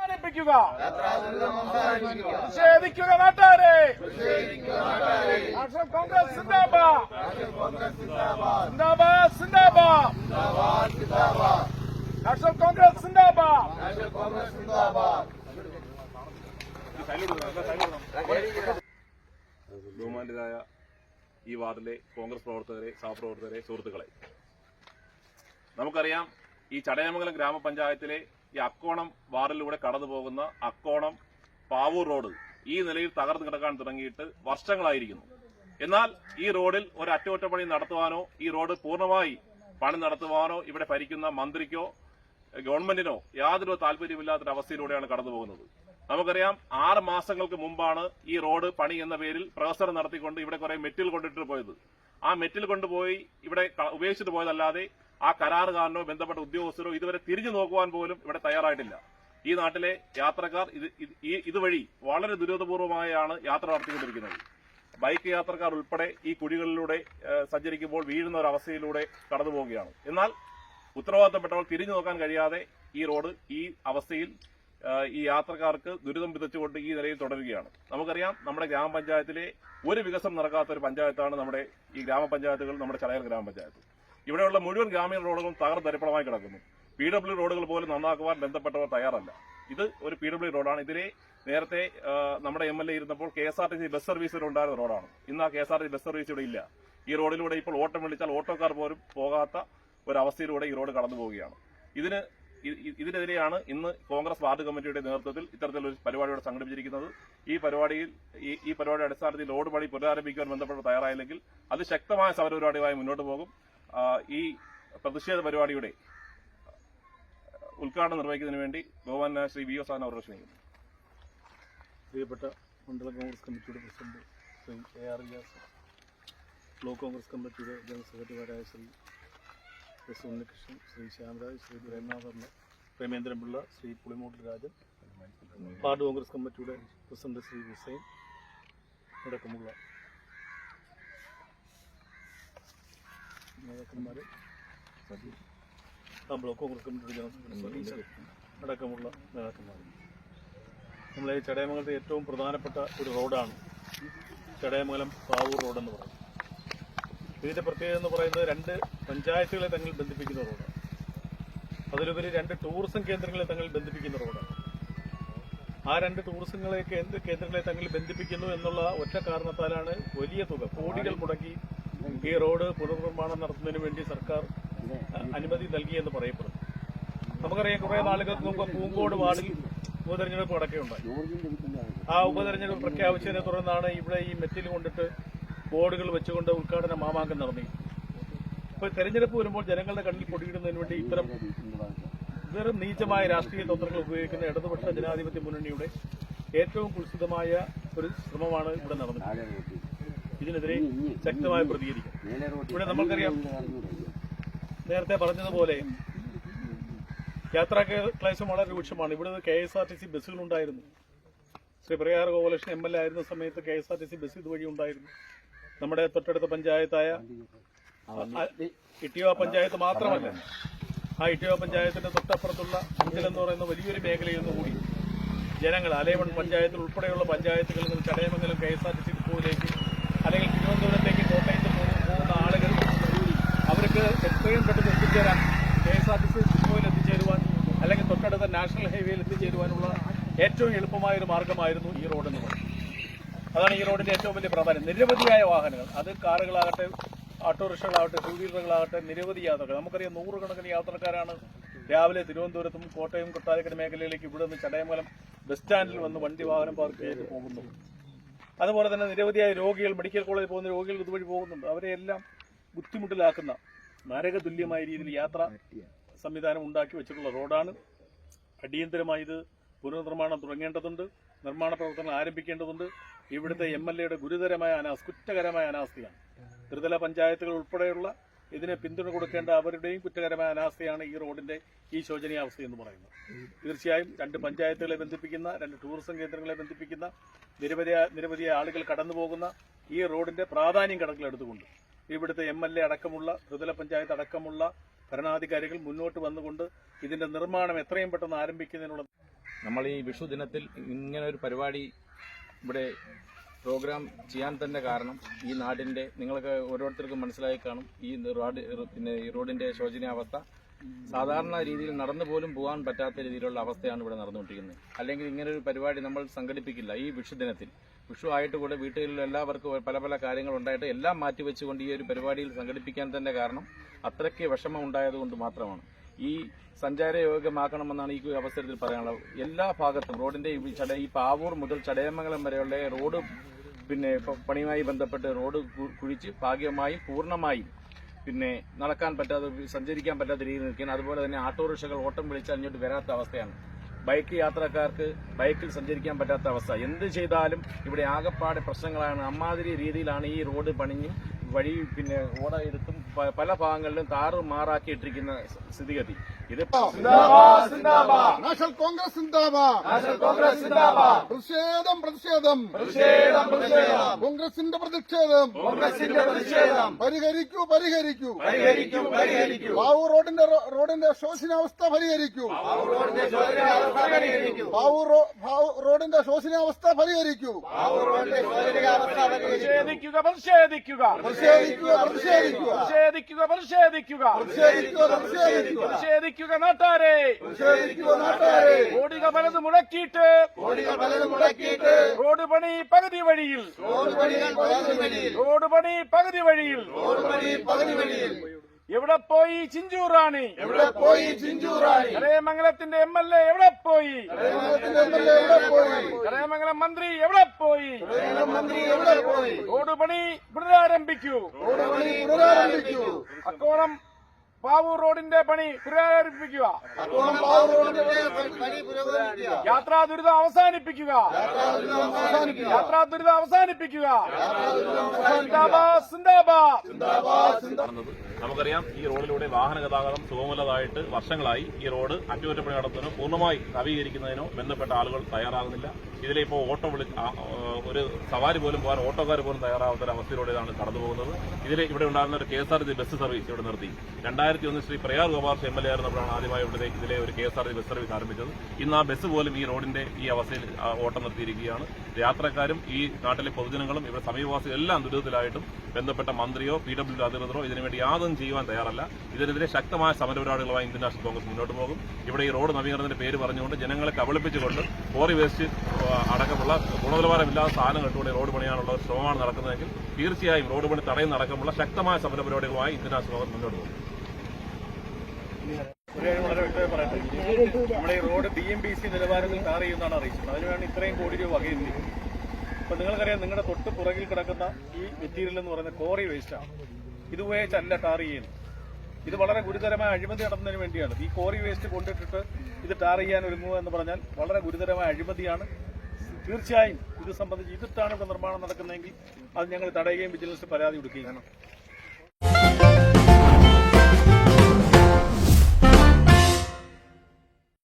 അവസാനിപ്പിക്കുക നിഷേധിക്കുക നാട്ടാരെ. നാഷണൽ കോൺഗ്രസ് സിന്ദാബാദ്. സിന്ദാബാദ്. സിന്ദാബാദ്. നാഷണൽ കോൺഗ്രസ് സിന്ദാബാദ്. ബഹുമാന്യരായ ഈ വാർഡിലെ കോൺഗ്രസ് പ്രവർത്തകരെ സഹപ്രവർത്തകരെ സുഹൃത്തുക്കളെ നമുക്കറിയാം ഈ ചടയമംഗലം ഗ്രാമപഞ്ചായത്തിലെ ഈ അക്കോണം വാർഡിലൂടെ കടന്നു പോകുന്ന അക്കോണം പാവൂർ റോഡ് ഈ നിലയിൽ തകർന്നു കിടക്കാൻ തുടങ്ങിയിട്ട് വർഷങ്ങളായിരിക്കുന്നു. എന്നാൽ ഈ റോഡിൽ ഒരു അറ്റകുറ്റപ്പണി നടത്തുവാനോ ഈ റോഡ് പൂർണമായി പണി നടത്തുവാനോ ഇവിടെ ഭരിക്കുന്ന മന്ത്രിക്കോ ഗവൺമെന്റിനോ യാതൊരു താല്പര്യമില്ലാത്തൊരവസ്ഥയിലൂടെയാണ് കടന്നു പോകുന്നത് നമുക്കറിയാം ആറ് മാസങ്ങൾക്ക് മുമ്പാണ് ഈ റോഡ് പണി എന്ന പേരിൽ പ്രഹസനം നടത്തിക്കൊണ്ട് ഇവിടെ കുറെ മെറ്റിൽ കൊണ്ടിട്ട് പോയത്. ആ മെറ്റിൽ കൊണ്ടുപോയി ഇവിടെ ഉപേക്ഷിച്ചിട്ട് പോയതല്ലാതെ ആ കരാറുകാരനോ ബന്ധപ്പെട്ട ഉദ്യോഗസ്ഥരോ ഇതുവരെ തിരിഞ്ഞു നോക്കുവാൻ പോലും ഇവിടെ തയ്യാറായിട്ടില്ല. ഈ നാട്ടിലെ യാത്രക്കാർ ഇത് ഇതുവഴി വളരെ ദുരിതപൂർവമായാണ് യാത്ര നടത്തിക്കൊണ്ടിരിക്കുന്നത്. ബൈക്ക് യാത്രക്കാർ ഉൾപ്പെടെ ഈ കുഴികളിലൂടെ സഞ്ചരിക്കുമ്പോൾ വീഴുന്ന ഒരു അവസ്ഥയിലൂടെ കടന്നു പോവുകയാണ്. എന്നാൽ ഉത്തരവാദിത്തപ്പെട്ടവർ തിരിഞ്ഞു നോക്കാൻ കഴിയാതെ ഈ റോഡ് ഈ അവസ്ഥയിൽ ഈ യാത്രക്കാർക്ക് ദുരിതം വിതച്ചുകൊണ്ട് ഈ നിലയിൽ തുടരുകയാണ്. നമുക്കറിയാം നമ്മുടെ ഗ്രാമപഞ്ചായത്തിലെ ഒരു വികസനം നടക്കാത്ത ഒരു പഞ്ചായത്താണ് നമ്മുടെ ഈ ഗ്രാമപഞ്ചായത്തുകൾ നമ്മുടെ ചടയർ ഗ്രാമപഞ്ചായത്ത്. ഇവിടെയുള്ള മുഴുവൻ ഗ്രാമീണ റോഡുകളും തകർത്തരിപ്പണമായി കിടക്കുന്നു. പി ഡബ്ല്യു റോഡുകൾ പോലും നന്നാക്കുവാൻ ബന്ധപ്പെട്ടവർ തയ്യാറല്ല. ഇത് ഒരു പി ഡബ്ല്യു റോഡാണ്. ഇതിലെ നേരത്തെ നമ്മുടെ എം എൽ എ ഇരുന്നപ്പോൾ K S R T C bus സർവീസിൽ ഉണ്ടായിരുന്ന റോഡാണ്. ഇന്ന് ആ K S R T C bus service ഇവിടെ ഇല്ല. ഈ റോഡിലൂടെ ഇപ്പോൾ ഓട്ടം വിളിച്ചാൽ ഓട്ടോക്കാർ പോലും പോകാത്ത ഒരു അവസ്ഥയിലൂടെ ഈ റോഡ് കടന്നു പോവുകയാണ്. ഇതിന് ഇതിനെതിരെയാണ് ഇന്ന് കോൺഗ്രസ് വാർഡ് കമ്മിറ്റിയുടെ നേതൃത്വത്തിൽ ഇത്തരത്തിലൊരു പരിപാടിയോടെ സംഘടിപ്പിച്ചിരിക്കുന്നത്. ഈ പരിപാടിയിൽ ഈ പരിപാടി അടിസ്ഥാനത്തിൽ റോഡ് പണി പുനരാരംഭിക്കുവാൻ ബന്ധപ്പെട്ട് തയ്യാറായില്ലെങ്കിൽ അത് ശക്തമായ സമരപരിപാടിയുമായി മുന്നോട്ട് പോകും. ഈ പ്രതിഷേധ പരിപാടിയുടെ ഉദ്ഘാടനം നിർവഹിക്കുന്നതിന് വേണ്ടി ബഹുമാന ശ്രീ വി ഒ സാൻ അവരുടെ ക്ഷണിക്കുന്നു പ്രിയപ്പെട്ട മണ്ഡലം കോൺഗ്രസ് കമ്മിറ്റിയുടെ president Shri A R Vyas block Congress കമ്മിറ്റിയുടെ ജനറൽ സെക്രട്ടറിമാരായ ശ്രീ എസ് ഉണ്ണികൃഷ്ണൻ ശ്രീ ശ്യാമരാജ് ശ്രീ പ്രേമനാഥർമ്മ പ്രേമേന്ദ്രൻപിള്ള ശ്രീ പുളിമൂട്ടിൽ രാജൻ വാർഡ് കോൺഗ്രസ് കമ്മിറ്റിയുടെ പ്രസിഡന്റ് ശ്രീ ഹുസൈൻ അടക്കമുള്ള നേതാക്കന്മാരെ ആ ബ്ലോക്ക് കോൺഗ്രസ് കമ്മിറ്റിയുടെ ജനറൽ അടക്കമുള്ള നേതാക്കന്മാർ നമ്മളെ ഈ ചടയമംഗലത്തെ ഏറ്റവും പ്രധാനപ്പെട്ട ഒരു റോഡാണ്. ചടയമംഗലം പാവൂർ റോഡെന്ന് പറയുന്നത് ഇതിന്റെ പ്രത്യേകത എന്ന് പറയുന്നത് രണ്ട് പഞ്ചായത്തുകളെ തങ്ങൾ ബന്ധിപ്പിക്കുന്ന റോഡാണ്. അതിലുപരി രണ്ട് ടൂറിസം കേന്ദ്രങ്ങളെ തങ്ങൾ ബന്ധിപ്പിക്കുന്ന റോഡാണ്. ആ രണ്ട് ടൂറിസങ്ങളെ കേന്ദ്ര കേന്ദ്രങ്ങളെ തങ്ങൾ ബന്ധിപ്പിക്കുന്നു എന്നുള്ള ഒറ്റ കാരണത്താലാണ് വലിയ തുക കോടികൾ മുടക്കി ഈ റോഡ് പുനർനിർമ്മാണം നടത്തുന്നതിന് വേണ്ടി സർക്കാർ അനുമതി നൽകിയെന്ന് പറയപ്പെടുന്നു. നമുക്കറിയാം കുറെ നാളുകൾക്ക് മുമ്പ് പൂങ്കോട് വാർഡിൽ ഉപതെരഞ്ഞെടുപ്പ് അടക്കമുണ്ടായി ആ ഉപതെരഞ്ഞെടുപ്പ് പ്രഖ്യാപിച്ചതിനെ തുടർന്നാണ് ഇവിടെ ഈ മെറ്റിൽ കൊണ്ടിട്ട് ബോർഡുകൾ വെച്ചുകൊണ്ട് ഉദ്ഘാടന മാമാങ്കം നടന്നി ഇപ്പൊ തെരഞ്ഞെടുപ്പ് വരുമ്പോൾ ജനങ്ങളുടെ കണ്ണിൽ പൊടിയിടുന്നതിന് വേണ്ടി ഇത്തരം വെറും നീചമായ രാഷ്ട്രീയ തന്ത്രങ്ങൾ ഉപയോഗിക്കുന്ന ഇടതുപക്ഷ ജനാധിപത്യ മുന്നണിയുടെ ഏറ്റവും കുൽസിതമായ ഒരു ശ്രമമാണ് ഇവിടെ നടന്നത് ഇതിനെതിരെ ശക്തമായി പ്രതികരിക്കും. ഇവിടെ നമ്മൾക്കറിയാം നേരത്തെ പറഞ്ഞതുപോലെ യാത്രാ ക്ലേശം വളരെ രൂക്ഷമാണ്. ഇവിടെ K S R T C ബസ്സുകളുണ്ടായിരുന്നു. Shri Prayar Gopalakrishnan M L A ആയിരുന്ന സമയത്ത് K S R T C bus ഇതുവഴി ഉണ്ടായിരുന്നു. നമ്മുടെ തൊട്ടടുത്ത പഞ്ചായത്തായ ഇട്ടിയോ പഞ്ചായത്ത് മാത്രമല്ല ആ ഇട്ടിയോ പഞ്ചായത്തിന്റെ തൊട്ടപ്പുറത്തുള്ള അഞ്ചൽ എന്ന് പറയുന്ന വലിയൊരു മേഖലയിൽ നിന്ന് കൂടി. ജനങ്ങൾ അലേമൺ പഞ്ചായത്തിൽ ഉൾപ്പെടെയുള്ള പഞ്ചായത്തുകളിൽ നിന്ന് Chadayamangalam K S R T C ഡിപ്പോയിലേക്ക് അല്ലെങ്കിൽ തിരുവനന്തപുരത്തേക്ക് കോട്ടയത്ത് പോകുന്ന പോകുന്ന ആളുകൾ എത്രയും പെട്ടെന്ന് എത്തിച്ചേരാൻ K S R T C ഡിപ്പോയിൽ എത്തിച്ചേരുവാൻ അല്ലെങ്കിൽ തൊട്ടടുത്ത നാഷണൽ ഹൈവേയിൽ എത്തിച്ചേരുവാനുള്ള ഏറ്റവും എളുപ്പമായ ഒരു മാർഗമായിരുന്നു ഈ റോഡ് എന്ന് പറയുന്നത്. അതാണ് ഈ റോഡിന്റെ ഏറ്റവും വലിയ പ്രാധാന്യം. നിരവധിയായ വാഹനങ്ങൾ. അത് കാറുകളാകട്ടെ ഓട്ടോറിക്ഷകളാകട്ടെ ടൂ വീലറുകളാകട്ടെ നിരവധി യാത്രകൾ. നമുക്കറിയാം നൂറുകണക്കിന് യാത്രക്കാരാണ് രാവിലെ തിരുവനന്തപുരത്തും കോട്ടയം കൊട്ടാരക്കര മേഖലയിലേക്ക് ഇവിടെ നിന്ന് ചടയമംഗലം ബസ് സ്റ്റാൻഡിൽ വന്ന് വണ്ടി വാഹനം പാർക്ക് ചെയ്ത് പോകുന്നു. അതുപോലെ തന്നെ നിരവധിയായ രോഗികൾ മെഡിക്കൽ കോളേജിൽ പോകുന്ന രോഗികൾ ഇതുവഴി പോകുന്നുണ്ട്. അവരെയെല്ലാം ബുദ്ധിമുട്ടിലാക്കുന്ന നരകതുല്യമായ രീതിയിൽ യാത്ര സംവിധാനം ഉണ്ടാക്കി വെച്ചിട്ടുള്ള റോഡാണ്. അടിയന്തരമായി ഇത് പുനർനിർമ്മാണം തുടങ്ങേണ്ടതുണ്ട്. നിർമ്മാണ പ്രവർത്തനം ആരംഭിക്കേണ്ടതുണ്ട്. ഇവിടുത്തെ എം എൽ എയുടെ ഗുരുതരമായ അനാസ് കുറ്റകരമായ അനാസ്ഥയാണ്. ത്രിതല പഞ്ചായത്തുകൾ ഉൾപ്പെടെയുള്ള ഇതിനെ പിന്തുണ കൊടുക്കേണ്ട അവരുടെയും കുറ്റകരമായ അനാസ്ഥയാണ് ഈ റോഡിന്റെ ഈ ശോചനീയാവസ്ഥ എന്ന് പറയുന്നത്. തീർച്ചയായും രണ്ട് പഞ്ചായത്തുകളെ ബന്ധിപ്പിക്കുന്ന രണ്ട് ടൂറിസം കേന്ദ്രങ്ങളെ ബന്ധിപ്പിക്കുന്ന നിരവധി നിരവധി ആളുകൾ കടന്നു പോകുന്ന ഈ റോഡിന്റെ പ്രാധാന്യം കണക്കിലെടുത്തുകൊണ്ട് ഇവിടുത്തെ എം എൽ എ അടക്കമുള്ള ത്രിതല പഞ്ചായത്ത് അടക്കമുള്ള ഭരണാധികാരികൾ മുന്നോട്ട് വന്നുകൊണ്ട് ഇതിന്റെ നിർമ്മാണം എത്രയും പെട്ടെന്ന് ആരംഭിക്കുന്നതിനുള്ള നമ്മൾ ഈ വിഷു ദിനത്തിൽ ഇങ്ങനെ ഒരു പരിപാടി ഇവിടെ പ്രോഗ്രാം ചെയ്യാൻ തന്നെ കാരണം ഈ നാടിന്റെ നിങ്ങൾക്ക് ഓരോരുത്തർക്കും മനസ്സിലായി കാണും. ഈ റോഡ് പിന്നെ ഈ റോഡിന്റെ ശോചനീയാവസ്ഥ സാധാരണ രീതിയിൽ നടന്നു പോലും പോകാൻ പറ്റാത്ത രീതിയിലുള്ള അവസ്ഥയാണ് ഇവിടെ നടന്നുകൊണ്ടിരിക്കുന്നത്. അല്ലെങ്കിൽ ഇങ്ങനെ ഒരു പരിപാടി നമ്മൾ സംഘടിപ്പിക്കില്ല ഈ വിഷു ദിനത്തിൽ. വിഷു ആയിട്ട് കൂടെ വീട്ടുകളിൽ എല്ലാവർക്കും പല പല കാര്യങ്ങൾ ഉണ്ടായിട്ട് എല്ലാം മാറ്റിവെച്ചുകൊണ്ട് ഈ ഒരു പരിപാടിയിൽ സംഘടിപ്പിക്കാൻ തന്നെ കാരണം അത്രയ്ക്ക് വിഷമം ഉണ്ടായതുകൊണ്ട് മാത്രമാണ്. ഈ സഞ്ചാരയോഗ്യമാക്കണമെന്നാണ് ഈ അവസരത്തിൽ പറയാനുള്ളത്. എല്ലാ ഭാഗത്തും റോഡിന്റെ ഈ പാവൂർ മുതൽ ചടയമംഗലം വരെയുള്ള റോഡ് പിന്നെ പണിയുമായി ബന്ധപ്പെട്ട് റോഡ് കുഴിച്ച് ഭാഗ്യമായും പൂർണമായും പിന്നെ നടക്കാൻ പറ്റാതെ സഞ്ചരിക്കാൻ പറ്റാത്ത രീതിയിൽ നിൽക്കുകയാണ്. അതുപോലെ തന്നെ ഓട്ടോറിക്ഷകൾ ഓട്ടം വിളിച്ചാൽ ഇങ്ങോട്ട് വരാത്ത അവസ്ഥയാണ്. ബൈക്ക് യാത്രക്കാർക്ക് ബൈക്കിൽ സഞ്ചരിക്കാൻ പറ്റാത്ത അവസ്ഥ. എന്ത് ചെയ്താലും ഇവിടെ ആകപ്പാടെ പ്രശ്നങ്ങളാണ്. അമ്മാതിരി രീതിയിലാണ് ഈ റോഡ് പണിഞ്ഞ് വഴി പിന്നെ ഓട പല ഭാഗങ്ങളിലും താറ് മാറാക്കിയിട്ടിരിക്കുന്ന സ്ഥിതിഗതി. ഇത് നാഷണൽ കോൺഗ്രസ് പ്രതിഷേധം പ്രതിഷേധം. കോൺഗ്രസിന്റെ പ്രതിഷേധം. പരിഹരിക്കൂ പരിഹരിക്കൂ. പാവൂർ റോഡിന്റെ റോഡിന്റെ ശോഷനാവസ്ഥ പരിഹരിക്കൂ. പാവൂർ റോഡിന്റെ ശോഷനാവസ്ഥ പരിഹരിക്കൂ. പ്രതിഷേധിക്കുക പ്രതിഷേധിക്കുക. പ്രതിഷേധിക്കുക പ്രതിഷേധിക്കുക. പ്രതിഷേധിക്കുക നാട്ടാരെ. കോടികൾ പലത് മുടക്കിയിട്ട്. റോഡ് പണി പകുതി വഴിയിൽ. റോഡ് പണി പകുതി വഴിയിൽ. എവിടെ പോയി ചിഞ്ചൂറാണി എവിടെ പോയി ചിഞ്ചൂറാണി കരയമംഗലത്തിന്റെ എം എൽ എ എവിടെ പോയി? കരയമംഗലം മന്ത്രി എവിടെ പോയി? മന്ത്രി എവിടെ പോയി? റോഡ് പണി പുനരാരംഭിക്കൂ. റോഡ് പണി പുനരാരംഭിക്കൂ. അക്കോണം പാവൂർ റോഡിന്റെ പണി പുനരാരംഭിക്കുക. യാത്രാ ദുരിതം അവസാനിപ്പിക്കുക. അവസാനിപ്പിക്കുക. യാത്രാ ദുരിതം അവസാനിപ്പിക്കുക. സിന്ദാബാദ്. സിന്ദാബാദ് കാണുന്നത് നമുക്കറിയാം ഈ റോഡിലൂടെ വാഹന ഗതാഗതം സുഗമല്ലതായിട്ട് വർഷങ്ങളായി ഈ റോഡ് അറ്റകുറ്റപ്പണി നടത്തുന്നതിനോ പൂർണമായി നവീകരിക്കുന്നതിനോ ബന്ധപ്പെട്ട ആളുകൾ തയ്യാറാകുന്നില്ല. ഇതിലെ ഇപ്പോൾ ഓട്ടോ വിളി ഒരു സവാരി പോലും പോകാൻ ഓട്ടോക്കാർ പോലും തയ്യാറാവാത്ത ഒരു അവസ്ഥയിലൂടെയാണ് കടന്നു പോകുന്നത്. ഇതിലെ ഇവിടെ ഉണ്ടാകുന്ന ഒരു K S R T bus service ഇവിടെ നിർത്തി. രണ്ടായിരത്തി ഒന്ന് Shri Prayar Gopal M L A ആയിരുന്നപ്പോഴാണ് ആദ്യമായി ഇവിടെ ഇതിലെ ഒരു K S R T bus service ആരംഭിച്ചത്. ഇന്ന് ആ ബസ് പോലും ഈ റോഡിന്റെ ഈ അവസ്ഥയിൽ ഓട്ടം നിർത്തിയിരിക്കുകയാണ്. യാത്രക്കാരും ഈ നാട്ടിലെ പൊതുജനങ്ങളും ഇവിടെ സമീപവാസികളും എല്ലാം ദുരിതത്തിലായിട്ടും ബന്ധപ്പെട്ട മന്ത്രിയോ പി ഡബ്ല്യു അധികൃതരോ ഇതിനുവേണ്ടി യാതൊന്നും ചെയ്യുവാൻ തയ്യാറല്ല. ഇതിനെതിരെ ശക്തമായ സമരപരിപാടികളുമായി ഇന്ത്യൻ നാഷണൽ കോൺഗ്രസ് മുന്നോട്ട് പോകും. ഇവിടെ ഈ റോഡ് നവീകരണത്തിന്റെ പേര് പറഞ്ഞുകൊണ്ട് ജനങ്ങളെ കബളിപ്പിച്ചുകൊണ്ട് കോറി വേസ്റ്റ് അടക്കമുള്ള ഗുണനിലവാരമില്ലാത്ത സാധനം ഇട്ടുകൊണ്ട് റോഡ് പണിയാനുള്ള ശ്രമമാണ് നടക്കുന്നതെങ്കിൽ തീർച്ചയായും റോഡ് പണി തടയുന്ന അടക്കമുള്ള ശക്തമായ സമരപരിപാടികളുമായി ഇന്ത്യൻ നാഷണൽ കോൺഗ്രസ് മുന്നോട്ട് പോകും. വളരെ നമ്മുടെ ഈ road D M B C നിലവാരത്തിൽ ടാർ അറിയിച്ചത്. അതിനുവേണ്ടി ഇത്രയും കോടി രൂപ വകയിരുത്തി അപ്പൊ നിങ്ങൾക്കറിയാം നിങ്ങളുടെ തൊട്ട് പുറകിൽ കിടക്കുന്ന ഈ മെറ്റീരിയൽ എന്ന് പറയുന്നത് കോറി വേസ്റ്റാണ് ഇത് ഉപയോഗിച്ചല്ല ടാർ ചെയ്യുന്നത് ഇത് വളരെ ഗുരുതരമായ അഴിമതി നടത്തുന്നതിന് വേണ്ടിയാണ്. ഈ കോറി വേസ്റ്റ് കൊണ്ടിട്ടിട്ട് ഇത് ടാർ ചെയ്യാൻ ഒരുങ്ങുക എന്ന് പറഞ്ഞാൽ വളരെ ഗുരുതരമായ അഴിമതിയാണ്. തീർച്ചയായും ഇത് സംബന്ധിച്ച് ഇതിട്ടാണ് ഇവിടെ നിർമ്മാണം നടക്കുന്നതെങ്കിൽ അത് ഞങ്ങൾ തടയുകയും വിജിലൻസ് പരാതി കൊടുക്കുകയും